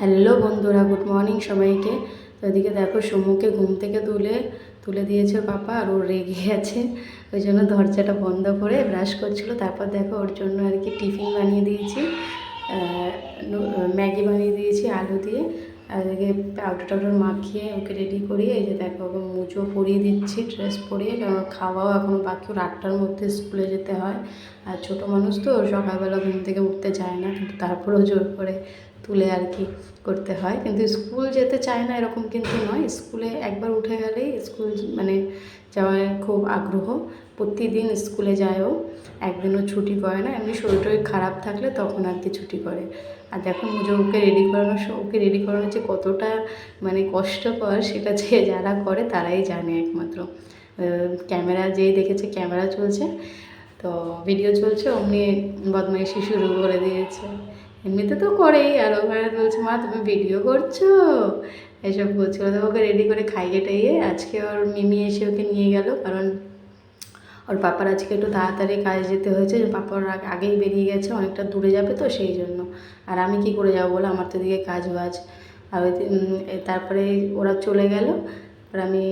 Hello বন্ধুরা, good morning সবাইকে। তো এদিকে দেখো সমুকে ঘুম থেকে তুলে তুলে দিয়েছে পাপা আর ও রেগে আছে। ওই জন্য দরজাটা বন্ধ করে ব্রাশ করছিল। তারপর দেখো ওর জন্য আর কি টিফিন বানিয়ে দিয়েছি। ম্যাগি বানিয়ে দিয়েছি, আলু দিয়ে। আর এদিকে পাউডার টাউডার মাখিয়ে ওকে রেডি করিয়ে এই যে দেখো ওকে মুজো পরিয়ে দিচ্ছি ড্রেস পরিয়ে। কারণ খাওয়াও এখনও বাকি, ওর আটটার মধ্যে স্কুলে যেতে হয়। আর ছোটো মানুষ তো সকালবেলা ঘুম থেকে উঠতে যায় না, কিন্তু তারপরেও জোর করে তুলে আর কি করতে হয়। কিন্তু স্কুল যেতে চায় না এরকম কিন্তু নয়। স্কুলে একবার উঠে গেলেই স্কুল মানে যাওয়ার খুব আগ্রহ। প্রতিদিন স্কুলে যায় ও একদিনও ছুটি করে না। এমনি শরীর টরীর খারাপ থাকলে তখন আর কি ছুটি করে। আর দেখো মুজো ওকে রেডি করানো স- ওকে রেডি করানো যে কতটা মানে কষ্টকর সেটা যে যারা করে তারাই জানে একমাত্র। ক্যামেরা যেই দেখেছে ক্যামেরা চলছে। তো ভিডিও চলছে, অমনি বদমাইশি শুরু করে দিয়েছে। এমনিতে তো করেই, আর ওখানে বলছে, মা, তুমি ভিডিও করছ? এসব বলছিল। তো ওকে রেডি করে খাইয়ে টাইয়ে আজকে ওর মিমি এসে ওকে নিয়ে গেল, কারণ ওর পাপার আজকে একটু তাড়াতাড়ি কাজ যেতে হয়েছে পাপার আগেই বেরিয়ে গেছে, অনেকটা দূরে যাবে তো সেই জন্য। আর আমি কি করে যাব বলো? আমার তো দিকে কাজ বাজ। আর তারপরে ওরা চলে গেল। আর আমি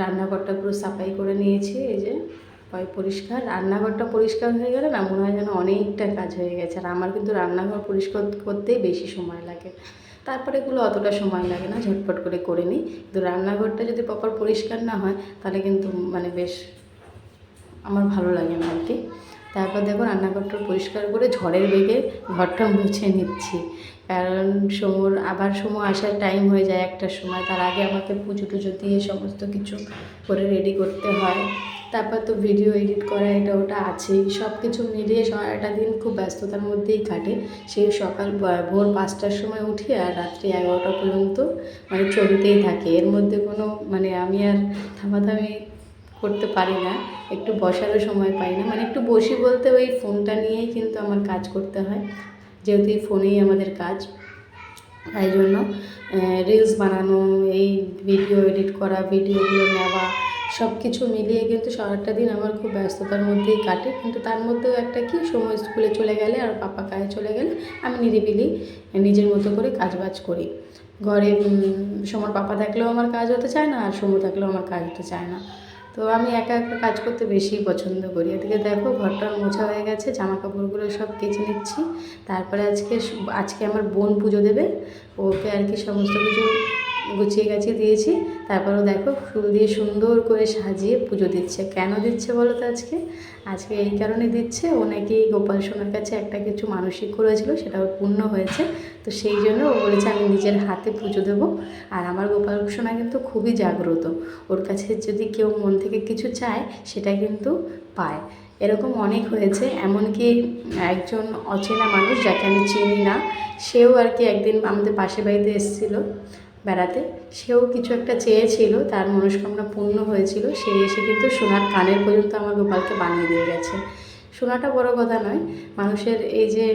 রান্নাঘরটা পুরো সাফাই করে নিয়েছি, এই যে। পয় পরিষ্কার, রান্নাঘরটা পরিষ্কার হয়ে গেলে না মনে হয় যেন অনেকটা কাজ হয়ে গেছে। আর আমার কিন্তু রান্নাঘর পরিষ্কার করতেই বেশি সময় লাগে। তারপরে এগুলো অতটা সময় লাগে না, ঝটপট করে করে নিই। কিন্তু রান্নাঘরটা যদি প্রপার পরিষ্কার না হয়, তাহলে কিন্তু মানে বেশ আমার ভালো লাগে না আর কি। তারপর দেখো রান্নাঘরটা পরিষ্কার করে ঝড়ের বেগে ঘরটা মুছে নিচ্ছি। কারণ সমুর, আবার সময় আসার টাইম হয়ে যায় একটার সময়। তার আগে আমাকে পুজো টুজো দিয়ে সমস্ত কিছু করে রেডি করতে হয়। তারপর তো ভিডিও এডিট করা, এটা ওটা আছেই। সব কিছু মিলিয়ে সারাটা দিন খুব ব্যস্ততার মধ্যেই কাটে। সেই সকাল ভোর পাঁচটার সময় উঠি আর রাত্রি এগারোটা পর্যন্ত মানে চলতেই থাকে। এর মধ্যে কোনো মানে আমি আর থামাথামি করতে পারি না, একটু বসারও সময় পাই না। মানে একটু বসি বলতে ওই ফোনটা নিয়েই কিন্তু আমার কাজ করতে হয়, যেহেতু এই ফোনেই আমাদের কাজ। তাই জন্য রিলস বানানো, এই ভিডিও এডিট করা ভিডিওগুলো নেওয়া সব কিছু মিলিয়ে কিন্তু সারাটা দিন আমার খুব ব্যস্ততার মধ্যেই কাটে। কিন্তু তার মধ্যেও একটা কি, সময় স্কুলে চলে গেলে আর পাপা কাজে চলে গেলে আমি নিরিবিলি নিজের মতো করে কাজবাজ করি। ঘরে সমর পাপা থাকলেও আমার কাজ হতে চায় না, আর সময় থাকলেও আমার কাজ হতে চায় না। তো আমি একা একা কাজ করতে বেশি পছন্দ করি। এদিকে দেখো ঘরটা মোছা হয়ে গেছে জামা কাপড়গুলো সব কেচে নিচ্ছি। তারপরে আজকে আজকে আমার বোন পুজো দেবে, ওকে আর কি সমস্ত কিছু গুছিয়ে গাছিয়ে দিয়েছি। তারপরেও দেখো ফুল দিয়ে সুন্দর করে সাজিয়ে পুজো দিচ্ছে। কেন দিচ্ছে বলো তো আজকে? আজকে এই কারণে দিচ্ছে। ও নাকি গোপাল সোনার কাছে একটা কিছু মানসিক করেছিল সেটা ওর পূর্ণ হয়েছে। তো সেই জন্য ও বলেছে, আমি নিজের হাতে পুজো দেবো। আর আমার গোপাল সোনা কিন্তু খুবই জাগ্রত। ওর কাছে যদি কেউ মন থেকে কিছু চায়, সেটা কিন্তু পায়। এরকম অনেক হয়েছে। এমনকি একজন অচেনা মানুষ, যাকে আমি চিনি না, সেও আর কি একদিন আমাদের পাশের বাড়িতে এসেছিল। বেড়াতে। সেও কিছু একটা চেয়েছিল, তার মনস্কামনা পূর্ণ হয়েছিল। সে এসে কিন্তু সোনার কানের পর্যন্ত আমার গোপালকে বানিয়ে দিয়ে গেছে। সোনাটা বড় কথা নয়, মানুষের এই যে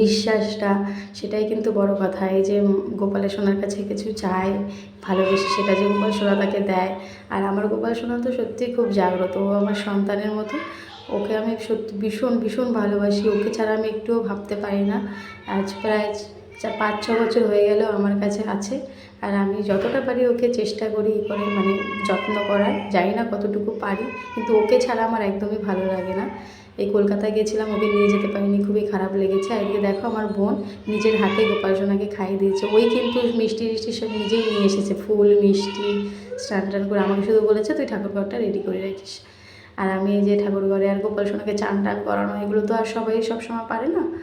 বিশ্বাসটা, সেটাই কিন্তু বড় কথা। এই যে গোপালের সোনার কাছে কিছু চায়, ভালোবেসে সেটা যে গোপাল সোনা তাকে দেয়। আর আমার গোপাল সোনা তো সত্যিই খুব জাগ্রত, ও আমার সন্তানের মতো। ওকে আমি সত্যি ভীষণ ভীষণ ভালোবাসি। ওকে ছাড়া আমি একটুও ভাবতে পারি না। আজ প্রায় চা- পাঁচ, ছ বছর হয়ে গেলেও আমার কাছে আছে। আর আমি যতটা পারি ওকে চেষ্টা করি ই করে মানে যত্ন করার। জানি না কতটুকু পারি, কিন্তু ওকে ছাড়া আমার একদমই ভালো লাগে না। এই কলকাতায় গেছিলাম, ওকে নিয়ে যেতে পারিনি, খুবই খারাপ লেগেছে। এদিকে দেখো আমার বোন নিজের হাতে গোপাল সোনাকে খাইয়ে দিয়েছে। ওই কিন্তু মিষ্টি টিষ্টি সব নিজেই নিয়ে এসেছে, ফুল, মিষ্টি স্নান টান করে। আমাকে শুধু বলেছে, তুই ঠাকুরঘরটা রেডি করে রাখিস। আর আমি যে ঠাকুর ঘরে আর গোপাল সোনাকে চান টান করানো, এগুলো তো আর সবাই সবসময় পারে না।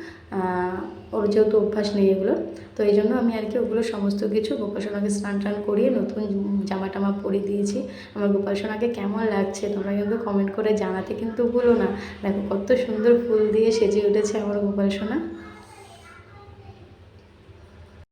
ওর যেহেতু অভ্যাস নেই এগুলো, তো এই জন্য আমি আর কি ওগুলো সমস্ত কিছু গোপাল সোনাকে স্নান টান করিয়ে নতুন জামা টামা পরে দিয়েছি। আমার গোপাল সোনাকে কেমন লাগছে তোমরা কিন্তু কমেন্ট করে জানাতে কিন্তু ভুলো না। দেখো কত সুন্দর ফুল দিয়ে সেজে উঠেছে আমার গোপাল সোনা